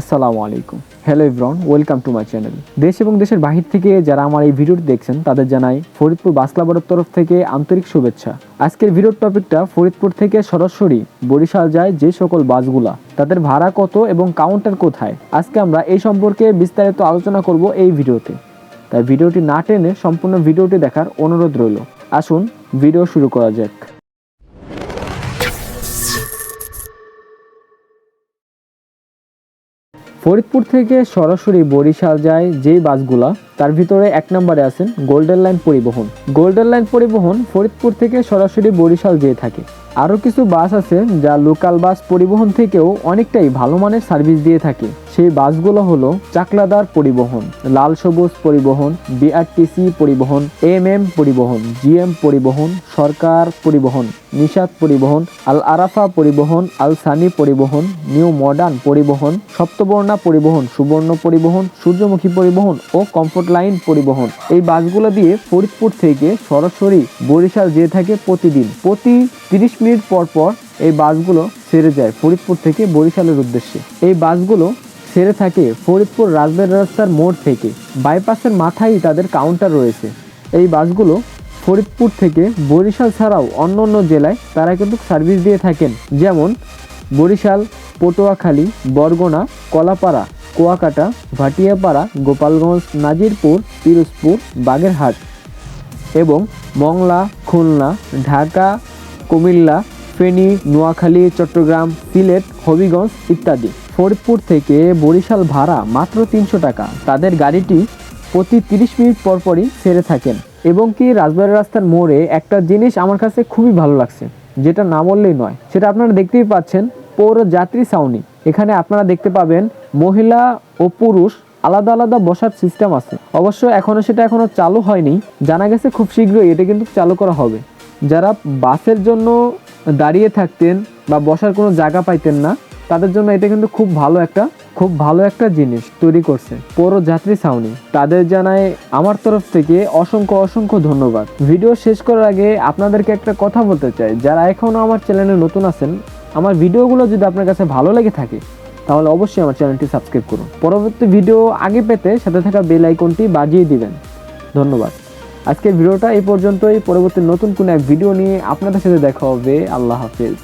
আসসালামু আলাইকুম। Hello everyone welcome to my channel দেশ এবং দেশের বাহির থেকে যারা আমার এই ভিডিওটি দেখছেন, তাদের জানাই ফরিদপুর বাস ক্লাবের তরফ থেকে আন্তরিক শুভেচ্ছা। আজকের ভিডিওর টপিকটা ফরিদপুর থেকে সরাসরি বরিশাল যায় যে সকল বাসগুলা, তাদের ভাড়া কত এবং কাউন্টার কোথায়? আজকে আমরা এই সম্পর্কে বিস্তারিত আলোচনা করব এই ভিডিওতে। তাই ভিডিওটি না টেনে সম্পূর্ণ ভিডিওটি দেখার অনুরোধ রইল। আসুন, ভিডিও শুরু করা যাক। ফরিদপুর থেকে সরাসরি বরিশাল যায় যেই বাসগুলা, তার ভিতরে এক নম্বরে আছেন গোল্ডেন লাইন পরিবহন। গোল্ডেন লাইন পরিবহন ফরিদপুর থেকে সরাসরি বরিশাল যেয়ে থাকে। আরও কিছু বাস আছে যা লোকাল বাস পরিবহন থেকেও অনেকটাই ভালো মানের সার্ভিস দিয়ে থাকে। সেই বাসগুলো হলো চাকলাদার পরিবহন, লাল সবুজ পরিবহন বিআরটিসি পরিবহন এম এম পরিবহন জিএম পরিবহন, সরকার পরিবহন নিশাদ পরিবহন, আল আরাফা পরিবহন, আল সানি পরিবহন, নিউ মডার্ন পরিবহন, সপ্তবর্ণা পরিবহন, সুবর্ণ পরিবহন, সূর্যমুখী পরিবহন ও কমফোর্ট লাইন পরিবহন। এই বাসগুলো দিয়ে ফরিদপুর থেকে সরাসরি বরিশাল যেয়ে থাকে প্রতিদিন। প্রতি তিরিশ মিনিট পর পর এই বাসগুলো ছেড়ে যায় ফরিদপুর থেকে বরিশালের উদ্দেশ্যে। এই বাসগুলো ছেড়ে থাকে ফরিদপুর রাজবাড়ি রাস্তার মোড় থেকে। বাইপাসের মাথায় তাদের কাউন্টার রয়েছে। এই বাসগুলো ফরিদপুর থেকে বরিশাল ছাড়াও অন্য অন্য জেলায় তারা কিন্তু সার্ভিস দিয়ে থাকেন। যেমন বরিশাল, পটুয়াখালী, বরগুনা, কলাপাড়া, কুয়াকাটা, ভাটিয়াপাড়া, গোপালগঞ্জ, নাজিরপুর, পিরোজপুর, বাগেরহাট এবং মংলা, খুলনা, ঢাকা কুমিল্লা, ফেনী, নোয়াখালী, চট্টগ্রাম, সিলেট, হবিগঞ্জ ইত্যাদি। ফরিদপুর থেকে বরিশাল ভাড়া মাত্র তিনশো টাকা। তাদের গাড়িটি প্রতি তিরিশ মিনিট পর পরই ছেড়ে থাকেন। এবং কি রাজবাড়ি রাস্তার মোড়ে একটা জিনিস আমার কাছে খুবই ভালো লাগছে, যেটা না বললেই নয়। সেটা আপনারা দেখতেই পাচ্ছেন, পৌর যাত্রী ছাউনি। এখানে আপনারা দেখতে পাবেন মহিলা ও পুরুষ আলাদা আলাদা বসার সিস্টেম আছে। অবশ্য এখনও সেটা এখনও চালু হয়নি। জানা গেছে খুব শীঘ্রই এটা কিন্তু চালু করা হবে। যারা বাসের জন্য দাঁড়িয়ে থাকতেন বা বসার কোনো জায়গা পাইতেন না, তাদের জন্য এটা কিন্তু খুব ভালো একটা, খুব ভালো একটা জিনিস তৈরি করছে পৌর যাত্রী ছাউনি। তাদের জানায় আমার তরফ থেকে অসংখ্য অসংখ্য ধন্যবাদ। ভিডিও শেষ করার আগে আপনাদেরকে একটা কথা বলতে চাই। যারা এখনও আমার চ্যানেলে নতুন আছেন, আমার ভিডিওগুলো যদি আপনার কাছে ভালো লেগে থাকে, তাহলে অবশ্যই আমার চ্যানেলটি সাবস্ক্রাইব করুন। পরবর্তী ভিডিও আগে পেতে সাথে থাকা বেল আইকনটি বাজিয়ে দিবেন। ধন্যবাদ। আজকের ভিডিওটা এই পর্যন্তই। পরবর্তী নতুন কোনো এক ভিডিও নিয়ে আপনাদের সাথে দেখা হবে। আল্লাহ হাফিজ।